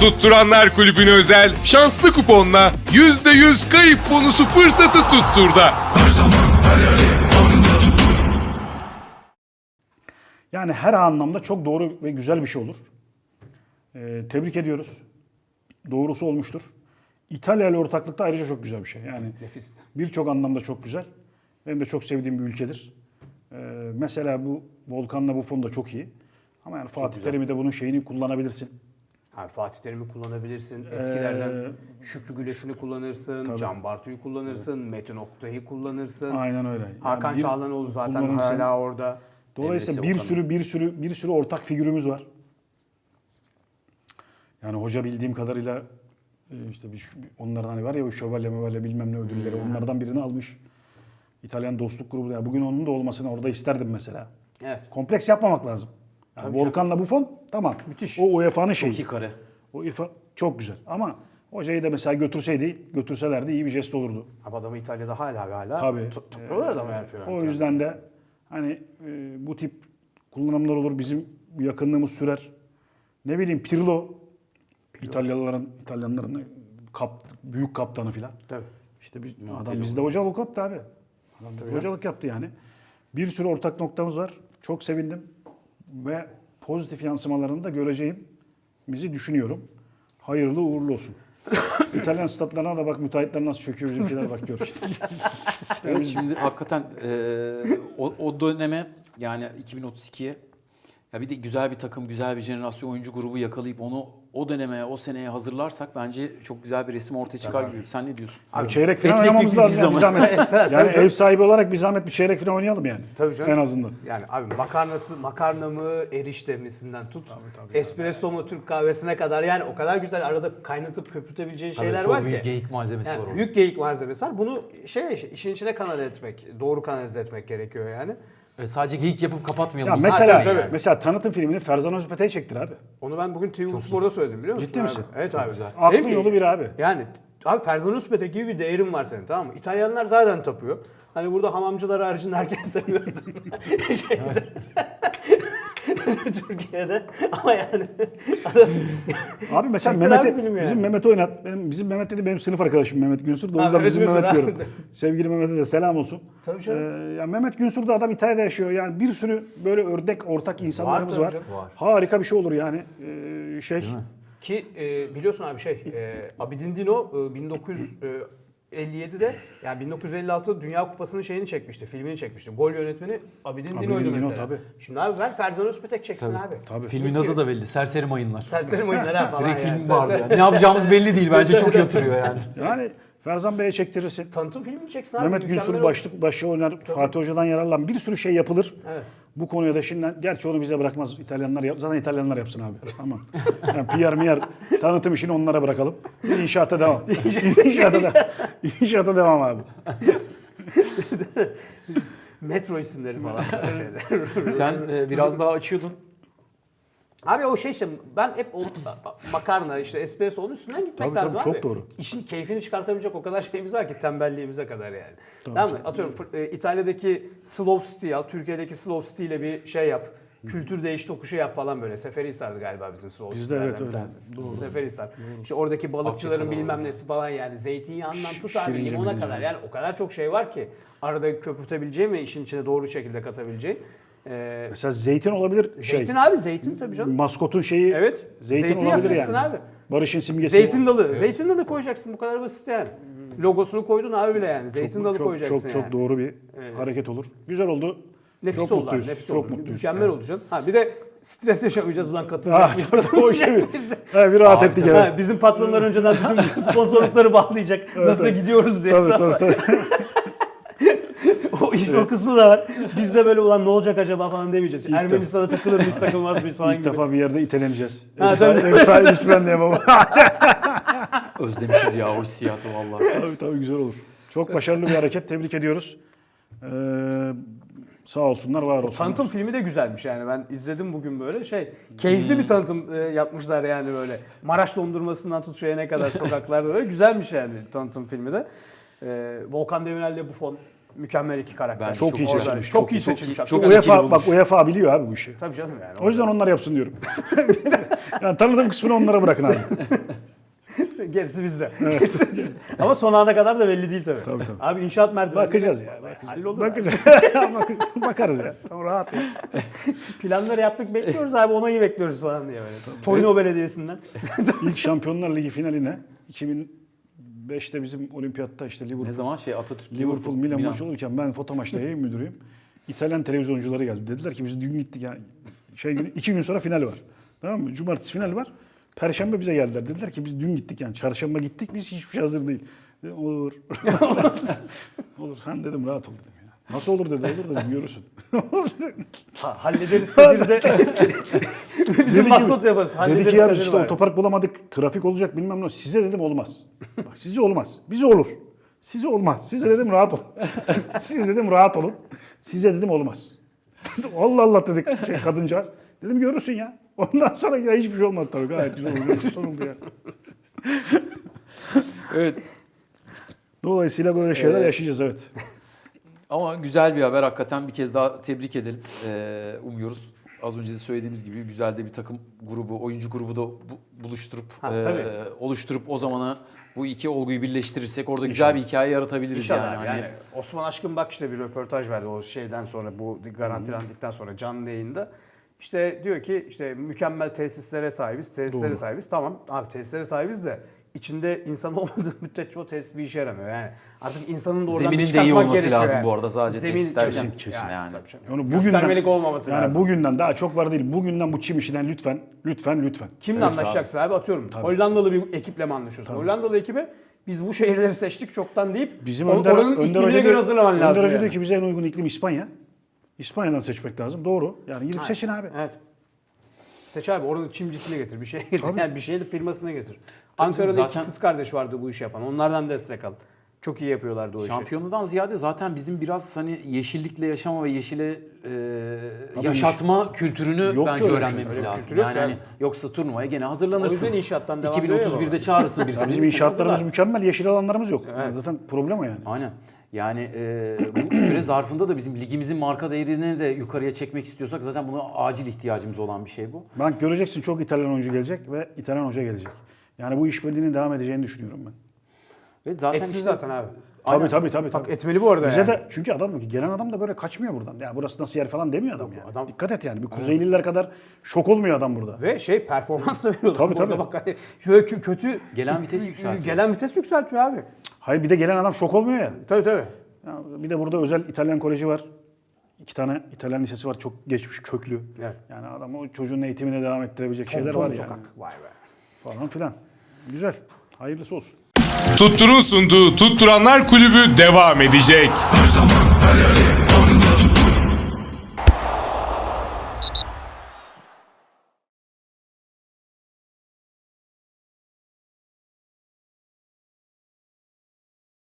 Tutturanlar Kulübü'ne özel şanslı kuponla %100 kayıp bonusu fırsatı tutturda. Yani her anlamda çok doğru ve güzel bir şey olur. Ee, tebrik ediyoruz. Doğrusu olmuştur. İtalya ile ortaklıkta ayrıca çok güzel bir şey. Yani Nefis. birçok anlamda çok güzel. Benim de çok sevdiğim bir ülkedir. Ee, mesela bu Volkan'la bu fon da çok iyi. Ama yani Fatih. Terim'i de bunun şeyini kullanabilirsin. Ha, Fatih Terim'i kullanabilirsin. Eskilerden Ee, Şükrü Güles'ini kullanırsın. Tabii. Can Bartu'yu kullanırsın. Metin Oktay'ı kullanırsın. Aynen öyle. Yani Hakan bir- Çağlanoğlu zaten hala orada. Dolayısıyla Emresi bir sürü bir sürü bir sürü ortak figürümüz var. Yani hoca bildiğim kadarıyla e, işte bir, onlardan hani var ya o şövalye mevalye bilmem ne ödülleri onlardan birini almış. İtalyan dostluk grubu. Yani bugün onun da olmasını orada isterdim mesela. Evet. Kompleks yapmamak lazım. Yani Tabii Volkan'la Buffon tamam. Müthiş. O UEFA'nın şeyi. İki kare. O UEFA çok güzel. Ama hocayı da mesela götürseydi, götürselerdi iyi bir jest olurdu. Abi adamı İtalya'da hala ve hala Tabii. t- tıpıyorlar adamı her O yüzden de hani e, bu tip kullanımlar olur. Bizim yakınlığımız sürer. Ne bileyim Pirlo, İtalyalıların, İtalyanların kap, büyük kaptanı filan. Tabii. İşte bir, adam bizde hocalık yaptı abi. Adam hocalık yaptı yani. Bir sürü ortak noktamız var. Çok sevindim ve pozitif yansımalarını da göreceğimizi düşünüyorum. Hayırlı uğurlu olsun. İtalyan statlarına da bak müteahhitler nasıl çöküyor bizimkiler bak gör. Evet şimdi hakikaten e, o, o döneme yani 2032'ye ya bir de güzel bir takım, güzel bir jenerasyon oyuncu grubu yakalayıp onu o döneme, o seneye hazırlarsak bence çok güzel bir resim ortaya çıkar gibi. Sen ne diyorsun? Abi çeyrek final Eklek oynamamız bir lazım ya, bir zaman. zahmet. Evet, evet, yani tabii canım. ev sahibi olarak bir zahmet bir çeyrek final oynayalım yani. Tabii canım. En azından. Yani abi makarnası, makarna mı, erişte misinden tut, espresso mu, Türk kahvesine kadar yani o kadar güzel arada kaynatıp köpürtebileceğin Tabii şeyler çok var büyük ki. geyik malzemesi Yani var orada. büyük geyik malzemesi var. Bunu şey işin içine kanalize etmek, doğru kanalize etmek gerekiyor yani. E, sadece geyik yapıp kapatmayalım. Ya bu mesela yani. mesela tanıtım filmini Ferzan Özpetek'e çektir abi. Onu ben bugün TV Spor'da söyledim biliyor musun? Ciddi abi? misin? Evet abi. güzel. Aklın yolu bir abi. Yani abi Ferzan Özpetek gibi bir değerin var senin tamam mı? İtalyanlar zaten tapıyor. Hani burada hamamcılar haricinde herkes seviyor. Şeyde. Türkiye'de ama yani Abi mesela Çok güzel Mehmet bir film yani. bizim Mehmet oynat. Benim bizim Mehmet dedi benim sınıf arkadaşım Mehmet Günsür. O Ha, yüzden bizim Mehmet abi. diyorum. Sevgili Mehmet'e de selam olsun. Tabii canım. Ee, ya Mehmet Günsür de adam İtalya'da yaşıyor. Yani bir sürü böyle ördek ortak insanlarımız var. canım. Var. Harika bir şey olur yani. Ee, şey. ki e, biliyorsun abi şey e, Abidin Dino e, 1957'de yani 1956 Dünya Kupası'nın şeyini çekmişti, filmini çekmişti. Gol yönetmeni Abidin, Dino'ydu Dino, mesela. tabii. Şimdi abi ver Ferzan Özpetek çeksin abi. Tabii. Filmin adı da belli. Serseri Mayınlar. Serseri oyunlar ha falan Direkt yani. film vardı yani. Ne yapacağımız belli değil. Bence çok iyi oturuyor yani. Yani Ferzan Bey'e çektirirsin. Tanıtım filmi çeksin abi. Mehmet Günsür başlık başı oynar. Fatih Hoca'dan yararlan bir sürü şey yapılır. Evet. Bu konuya da şimdi gerçi onu bize bırakmaz İtalyanlar yap. Zaten İtalyanlar yapsın abi. Ama yani PR miyer tanıtım işini onlara bırakalım. İnşaata devam. İnşaata, devam. İnşaata devam abi. Metro isimleri falan. Sen e, biraz daha açıyordun. Abi o şey işte ben hep o makarna işte espresso onun üstünden gitmek Tabii, lazım tabii, abi. çok doğru. İşin keyfini çıkartabilacek o kadar şeyimiz var ki tembelliğimize kadar yani. tamam mı? Atıyorum e, İtalya'daki slow steel al, Türkiye'deki slow steel ile bir şey yap. Kültür değiş tokuşu yap falan böyle. Seferihisar'dı galiba bizim slow Bizde evet, öyle. Doğru. Seferihisar. İşte oradaki balıkçıların Akçakale bilmem nesi falan yani. Zeytinyağından tut abi Şirince limona kadar. Yani o kadar çok şey var ki. Arada köpürtebileceğin ve işin içine doğru şekilde katabileceğin. Ee, Mesela zeytin olabilir. Şey, zeytin abi zeytin tabii canım. Maskotun şeyi Evet. zeytin, Zeytin olabilir yapacaksın yani. abi. Barış'ın simgesi. Zeytin dalı. Zeytin dalı koyacaksın bu kadar basit yani. Logosunu koydun abi bile yani. Zeytin çok, dalı çok, koyacaksın çok, çok yani. doğru bir hareket olur. Güzel oldu. Nefis çok oldu abi, nefis çok oldu. mutluyuz. Mükemmel oldu canım. Ha bir de stres yaşamayacağız ulan katılacak mıyız? tabii, o Biz de- he, bir rahat Abi, ettik evet. Ha, bizim patronlar önceden bütün sponsorlukları bağlayacak. Nasıl evet. gidiyoruz diye. Tabii tabii tabii. o işin o kısmı da var. Biz de böyle ulan ne olacak acaba falan demeyeceğiz. Ermenistan'a takılır mıyız takılmaz mıyız falan İlk gibi. defa bir yerde iteleneceğiz. Ha, tabii. ev sahibi ben ama. Özlemişiz ya o hissiyatı vallahi. tabii tabii güzel olur. Çok başarılı bir hareket. Tebrik ediyoruz. Ee, sağ olsunlar, var olsunlar. Tanıtım filmi de güzelmiş yani ben izledim bugün böyle şey keyifli bir tanıtım e, yapmışlar yani böyle Maraş dondurmasından tut şeye ne kadar sokaklarda böyle güzelmiş yani tanıtım filmi de. E, Volkan Demirel'le bu fon Mükemmel iki karakter. Bence Çok iyi Orada seçilmiş, Çok, çok iyi iyi, çok seçilmiş. iyi, çok Çok iyi. UEFA bak UEFA biliyor abi bu işi. Tabii canım yani. O yüzden onlar yapsın diyorum. yani tanıdığım kısmını onlara bırakın abi. Gerisi bizde. Ama son ana kadar da belli değil tabii. Tabii, tabii. Abi inşaat merdiveni. Bakacağız ya. Bakacağız. Bakacağız. Bak- Bakarız ya. Tamam, rahat ya. Planları yaptık bekliyoruz abi onayı bekliyoruz falan diye böyle. Torino Belediyesi'nden. İlk Şampiyonlar Ligi finaline 2005'te bizim olimpiyatta işte Ne Liverpool, zaman şey Atatürk Liverpool Milan maçı olurken ben foto maçta yayın müdürüyüm. İtalyan televizyoncuları geldi. Dediler ki biz dün gittik yani. Şey günü, iki gün sonra final var. Tamam mı? Cumartesi final var. Perşembe bize geldiler. Dediler ki biz dün gittik yani. Çarşamba gittik biz hiçbir şey hazır değil. Dedim, olur. olur. Sen dedim rahat ol dedim. Ya. Nasıl olur dedi. Olur dedim görürsün. Ha, hallederiz Kadir'de. Bizim ki- maskot yaparız. Hallederiz Dedi ki ya biz Kadir işte var. otopark bulamadık. Trafik olacak bilmem ne. Size dedim olmaz. Bak size olmaz. Bize olur. Size olmaz. Size dedim rahat olun. Size dedim rahat olun. Size dedim olmaz. Allah Allah dedik şey, kadıncağız. Dedim görürsün ya. Ondan sonra ya hiçbir şey olmadı tabii. Gayet güzel oldu. Soruldu ya. Evet. Dolayısıyla böyle şeyler Ee, yaşayacağız evet. Ama güzel bir haber hakikaten bir kez daha tebrik edelim. Ee, umuyoruz. Az önce de söylediğimiz gibi güzel de bir takım grubu, oyuncu grubu da bu- buluşturup, Ha, e, tabii. oluşturup o zamana bu iki olguyu birleştirirsek orada güzel bir hikaye yaratabiliriz İnşallah yani. yani, Hani Osman Aşkın bak işte bir röportaj verdi o şeyden sonra bu garantilendikten sonra canlı yayında. İşte diyor ki işte mükemmel tesislere sahibiz, tesislere Doğru. sahibiz. Tamam abi tesislere sahibiz de içinde insan olmadığı müddetçe o tesis bir işe yaramıyor. Yani artık insanın da oradan Zeminin de iyi olması gerekiyor lazım yani. bu arada sadece tesisler kesin, değil. kesin. Yani, Yani. tabii canım. Bugünden, Göstermelik olmaması yani lazım. bugünden daha çok var değil. Bugünden bu çim işinden lütfen, lütfen, lütfen. Kimle Evet, anlaşacaksın abi? Atıyorum. Hollandalı bir ekiple mi anlaşıyorsun? Hollandalı ekibe biz bu şehirleri seçtik çoktan deyip Bizim or- Önder, oranın Önder iklimine Hoca göre diyor, hazırlaman Önder lazım. Hoca yani. diyor ki bize en uygun iklim İspanya. İspanya'dan seçmek lazım. Doğru. Yani gidip seçin abi. Evet. Seç abi oranın çimcisini getir. Bir şey getir. Tabii. Yani bir şeyin firmasını getir. Ankara'da zaten- iki kız kardeş vardı bu işi yapan. Onlardan destek al. Çok iyi yapıyorlardı o işi. Şampiyonadan ziyade zaten bizim biraz hani yeşillikle yaşama ve yeşile e, yaşatma kültürünü Yok bence öyle bir öğrenmemiz şey. Lazım. kültür yok yani yani. hani yoksa turnuvaya gene hazırlanırsın. O yüzden inşaattan devam ediyor ya 2031'de baba. çağırırsın birisini. Bizim inşaatlarımız mükemmel, yeşil alanlarımız yok. Evet. Zaten problem o yani. Aynen. Yani e, bu süre zarfında da bizim ligimizin marka değerini de yukarıya çekmek istiyorsak zaten buna acil ihtiyacımız olan bir şey bu. Ben göreceksin çok İtalyan oyuncu gelecek ve İtalyan hoca gelecek. Yani bu işbirliğinin devam edeceğini düşünüyorum ben. Ve zaten Etsiz işte- zaten abi. Tabii tabii tabii. tabii. etmeli bu arada Bize yani. de çünkü adam ki gelen adam da böyle kaçmıyor buradan. Ya burası nasıl yer falan demiyor adam yani. adam- Dikkat et yani. Bir Kuzeyliler kadar şok olmuyor adam burada. Ve şey performans da veriyorlar. Tabii, tabii. Bak hani şöyle kö- kötü Gelen vites yükseltiyor. Gelen vites yükseltiyor abi. Hayır bir de gelen adam şok olmuyor ya. Tabii tabii. Ya bir de burada özel İtalyan koleji var. İki tane İtalyan lisesi var çok geçmiş köklü. Evet. Yani adam o çocuğun eğitimine devam ettirebilecek Tom şeyler Tom var yani. sokak. Vay be. Falan filan. Güzel. Hayırlısı olsun. Tuttur'un sunduğu Tutturanlar Kulübü devam edecek. Her zaman her tut